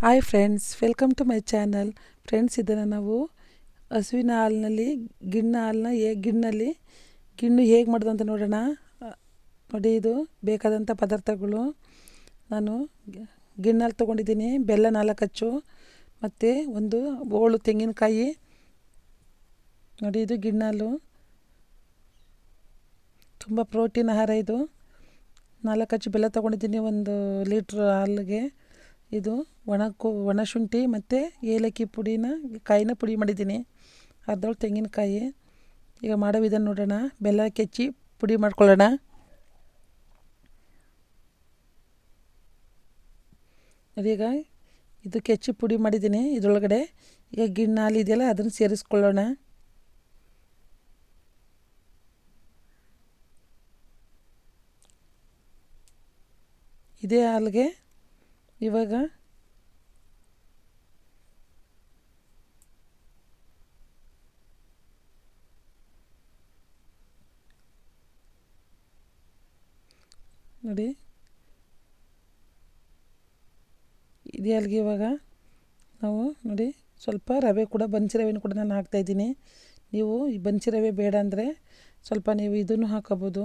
Hi friends welcome to my channel friends ಇದನ್ನು ನಾವು ಹಸುವಿನ ಹಾಲಿನಲ್ಲಿ, ಗಿಣ್ಣ ಹಾಲನ್ನ ಹೇ, ಗಿಣ್ಣಲ್ಲಿ, ಗಿಣ್ಣು ಹೇಗೆ ಮಾಡೋದು ಅಂತ ನೋಡೋಣ ನೋಡಿ ಇದು ಬೇಕಾದಂಥ ಪದಾರ್ಥಗಳು. ನಾನು ಗಿಣ್ಣಲ್ಲಿ ತೊಗೊಂಡಿದ್ದೀನಿ, ಬೆಲ್ಲ ನಾಲ್ಕು ಅಚ್ಚು, ಮತ್ತು ಒಂದು ಓಳು ತೆಂಗಿನಕಾಯಿ. ನೋಡಿ ಇದು ಗಿಣ್ಣಾಲು ತುಂಬ ಪ್ರೋಟೀನ್ ಆಹಾರ ಇದು. ನಾಲ್ಕು ಅಚ್ಚು ಬೆಲ್ಲ ತೊಗೊಂಡಿದ್ದೀನಿ ಒಂದು ಲೀಟ್ರ್ ಹಾಲಿಗೆ. ಇದು ಒಣ ಕೋ, ಒಣ ಶುಂಠಿ ಮತ್ತು ಏಲಕ್ಕಿ ಪುಡಿನ ಕಾಯಿನ ಪುಡಿ ಮಾಡಿದ್ದೀನಿ. ಅರ್ಧೋಳು ತೆಂಗಿನಕಾಯಿ. ಈಗ ಮಾಡೋ ವಿಧಾನ ನೋಡೋಣ. ಬೆಲ್ಲ ಕೆಚ್ಚಿ ಪುಡಿ ಮಾಡ್ಕೊಳ್ಳೋಣ. ಅದೀಗ ಇದು ಕೆಚ್ಚಿ ಪುಡಿ ಮಾಡಿದ್ದೀನಿ ಇದರೊಳಗಡೆ. ಈಗ ಗಿಣ್ಣ ಹಾಲು ಇದೆಯಲ್ಲ ಅದನ್ನು ಸೇರಿಸ್ಕೊಳ್ಳೋಣ. ಇದೇ ಹಾಲಿಗೆ ಇವಾಗ? ನೋಡಿ. ಇದೆ ಅಲ್ಲಿಗೆ ಇವಾಗ? ನಾವು ನೋಡಿ, ಸ್ವಲ್ಪ ರವೆ ಕೂಡ ಬನ್ಸಿ ರವೆನೂ ಕೂಡ ನಾನು ಹಾಕ್ತಾಯಿದ್ದೀನಿ ನೀವು ಈ ಬನ್ಸಿ ರವೆ ಬೇಡ ಅಂದರೆ ಸ್ವಲ್ಪ ನೀವು ಇದನ್ನು ಹಾಕೋಬೋದು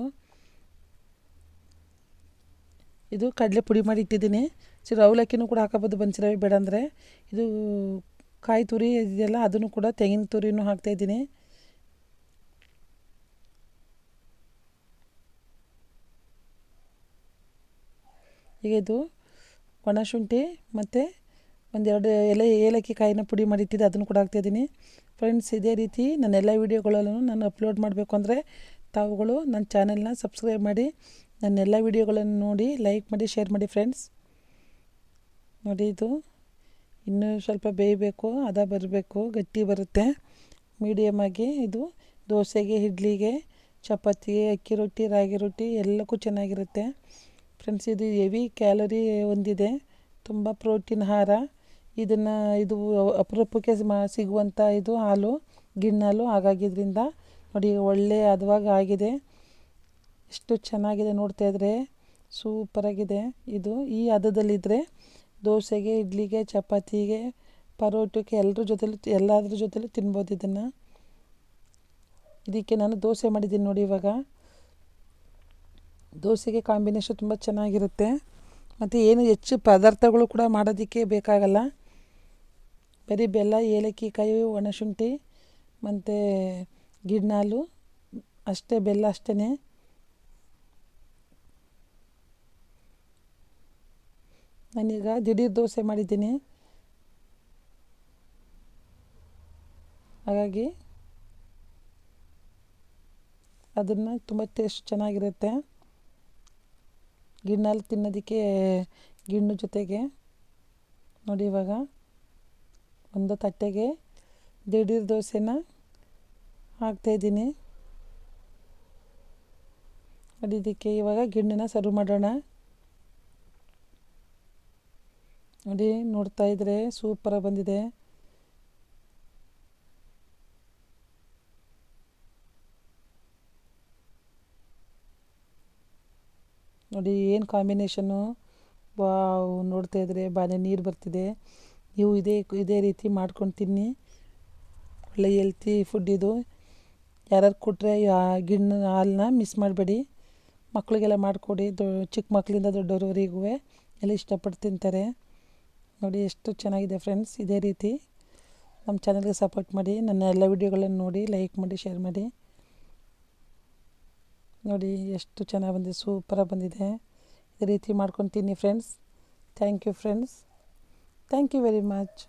ಇದು ಕಡಲೆ ಪುಡಿ ಮಾಡಿ ಇಟ್ಟಿದ್ದೀನಿ. ಚೂರು ಅವಲಕ್ಕಿನೂ ಕೂಡ ಹಾಕೋಬೋದು ಬಂಚಿರವಿ ಬೇಡ ಅಂದರೆ. ಇದು ಕಾಯಿ ತುರಿ ಇದೆಯಲ್ಲ, ಅದನ್ನು ಕೂಡ ತೆಂಗಿನ ತುರಿನೂ ಹಾಕ್ತಾಯಿದ್ದೀನಿ ಈಗ ಇದು ಒಣ ಶುಂಠಿ ಮತ್ತು ಒಂದೆರಡು ಎಲೆ, ಏಲಕ್ಕಿ ಕಾಯಿನ ಪುಡಿ ಮಾಡಿಟ್ಟಿದ್ದೆ ಅದನ್ನು ಕೂಡ ಹಾಕ್ತಾಯಿದ್ದೀನಿ ಫ್ರೆಂಡ್ಸ್ ಇದೇ ರೀತಿ ನನ್ನ ಎಲ್ಲ ವೀಡಿಯೋಗಳಲ್ಲೂ ನಾನು ಅಪ್ಲೋಡ್ ಮಾಡಬೇಕು ಅಂದರೆ ತಾವುಗಳು ನನ್ನ ಚಾನೆಲ್ನ ಸಬ್ಸ್ಕ್ರೈಬ್ ಮಾಡಿ. ನನ್ನ ವಿಡಿಯೋಗಳನ್ನು ನೋಡಿ ಲೈಕ್ ಮಾಡಿ, ಶೇರ್ ಮಾಡಿ ಫ್ರೆಂಡ್ಸ್. ನೋಡಿ ಇದು. ಇನ್ನೂ ಸ್ವಲ್ಪ ಬೇಯಬೇಕು, ಹದ ಬರಬೇಕು, ಗಟ್ಟಿ ಬರುತ್ತೆ. ಮೀಡಿಯಮ್ ಆಗಿ ಇದು ದೋಸೆಗೆ, ಇಡ್ಲಿಗೆ, ಚಪಾತಿಗೆ, ಅಕ್ಕಿ ರೊಟ್ಟಿ, ರಾಗಿ ರೊಟ್ಟಿ ಎಲ್ಲಕ್ಕೂ ಚೆನ್ನಾಗಿರುತ್ತೆ. ಫ್ರೆಂಡ್ಸ್, ಇದು ಹೆವಿ ಕ್ಯಾಲೋರಿ ಹೊಂದಿದೆ ತುಂಬ ಪ್ರೋಟೀನ್ ಆಹಾರ. ಇದನ್ನು ಇದು ಅಪರೂಪಕ್ಕೆ ಸಿಗುವಂಥ ಇದು ಹಾಲು ಗಿಣ್ಣಾಲು ಹಾಗಾಗಿದ್ದರಿಂದ ನೋಡಿ ಒಳ್ಳೆಯ ಹದವಾಗಿ ಆಗಿದೆ. ಎಷ್ಟು ಚೆನ್ನಾಗಿದೆ ನೋಡ್ತಾ ಇದ್ರೆ ಸೂಪರಾಗಿದೆ ಇದು ಈ ಹದದಲ್ಲಿದ್ದರೆ ದೋಸೆಗೆ, ಇಡ್ಲಿಗೆ, ಚಪಾತಿಗೆ, ಪರೋಟಕ್ಕೆ ಎಲ್ಲರ ಜೊತೆಲೂ ಎಲ್ಲದ್ರ ಜೊತೆಲೂ ತಿನ್ಬೋದು ಇದನ್ನು. ಇದಕ್ಕೆ ನಾನು ದೋಸೆ ಮಾಡಿದ್ದೀನಿ ನೋಡಿ ಇವಾಗ. ದೋಸೆಗೆ ಕಾಂಬಿನೇಷನ್ ತುಂಬ ಚೆನ್ನಾಗಿರುತ್ತೆ. ಮತ್ತು ಏನು ಹೆಚ್ಚು ಪದಾರ್ಥಗಳು ಕೂಡ ಮಾಡೋದಕ್ಕೆ ಬೇಕಾಗಲ್ಲ. ಬರೀ ಬೆಲ್ಲ ಏಲಕ್ಕಿ ಕಾಯಿ ಒಣಶುಂಠಿ ಮತ್ತು ಗಿಡ್ನಾಲು ಅಷ್ಟೇ ಬೆಲ್ಲ ಅಷ್ಟೇ ನಾನೀಗ ದಿಢೀರ್ ದೋಸೆ ಮಾಡಿದ್ದೀನಿ. ಹಾಗಾಗಿ ಅದನ್ನು ತುಂಬ ಟೇಸ್ಟ್ ಚೆನ್ನಾಗಿರುತ್ತೆ. ಗಿಣ್ಣಲ್ಲಿ ತಿನ್ನೋದಕ್ಕೆ ಗಿಣ್ಣು ಜೊತೆಗೆ ನೋಡಿ ಇವಾಗ ಒಂದು ತಟ್ಟೆಗೆ ದಿಢೀರ್ ದೋಸೆನ ಹಾಕ್ತಾಯಿದ್ದೀನಿ ಅದಕ್ಕೆ ಇವಾಗ ಗಿಣ್ಣನ್ನ ಸರ್ವ್ ಮಾಡೋಣ. ನೋಡಿ, ನೋಡ್ತಾ ಇದ್ರೆ ಸೂಪರಾಗಿ ಬಂದಿದೆ. ನೋಡಿ, ಏನು ಕಾಂಬಿನೇಷನ್ನು ವಾವ್, ನೋಡ್ತಾ ಇದ್ರೆ ಬಾಳೆ ನೀರು ಬರ್ತಿದೆ. ನೀವು ಇದೇ ಇದೇ ರೀತಿ ಮಾಡ್ಕೊಂಡು ತಿನ್ನಿ. ಒಳ್ಳೆ ಹೆಲ್ತಿ ಫುಡ್ ಇದು. ಯಾರ್ಯಾರು ಕೊಟ್ಟರೆ ಗಿಣ್ಣ ಹಾಲನ್ನ ಮಿಸ್ ಮಾಡಬೇಡಿ. ಮಕ್ಕಳಿಗೆಲ್ಲ ಮಾಡಿಕೊಡಿ. ದೊ ಚಿಕ್ಕ ಮಕ್ಕಳಿಂದ ದೊಡ್ಡವರವರೆಗೂ ಎಲ್ಲ ಇಷ್ಟಪಟ್ಟು ತಿಂತಾರೆ. ನೋಡಿ ಎಷ್ಟು ಚೆನ್ನಾಗಿದೆ ಫ್ರೆಂಡ್ಸ್, ಇದೇ ರೀತಿ ನಮ್ಮ ಚಾನಲ್ಗೆ ಸಪೋರ್ಟ್ ಮಾಡಿ, ನನ್ನ ಎಲ್ಲ ವಿಡಿಯೋಗಳನ್ನು ನೋಡಿ, ಲೈಕ್ ಮಾಡಿ, ಶೇರ್ ಮಾಡಿ. ನೋಡಿ ಎಷ್ಟು ಚೆನ್ನಾಗಿ ಬಂದಿದೆ ಸೂಪರಾಗಿ ಬಂದಿದೆ. ಇದೇ ರೀತಿ ಮಾಡ್ಕೊಂಡು friends. Thank you friends. Thank you very much.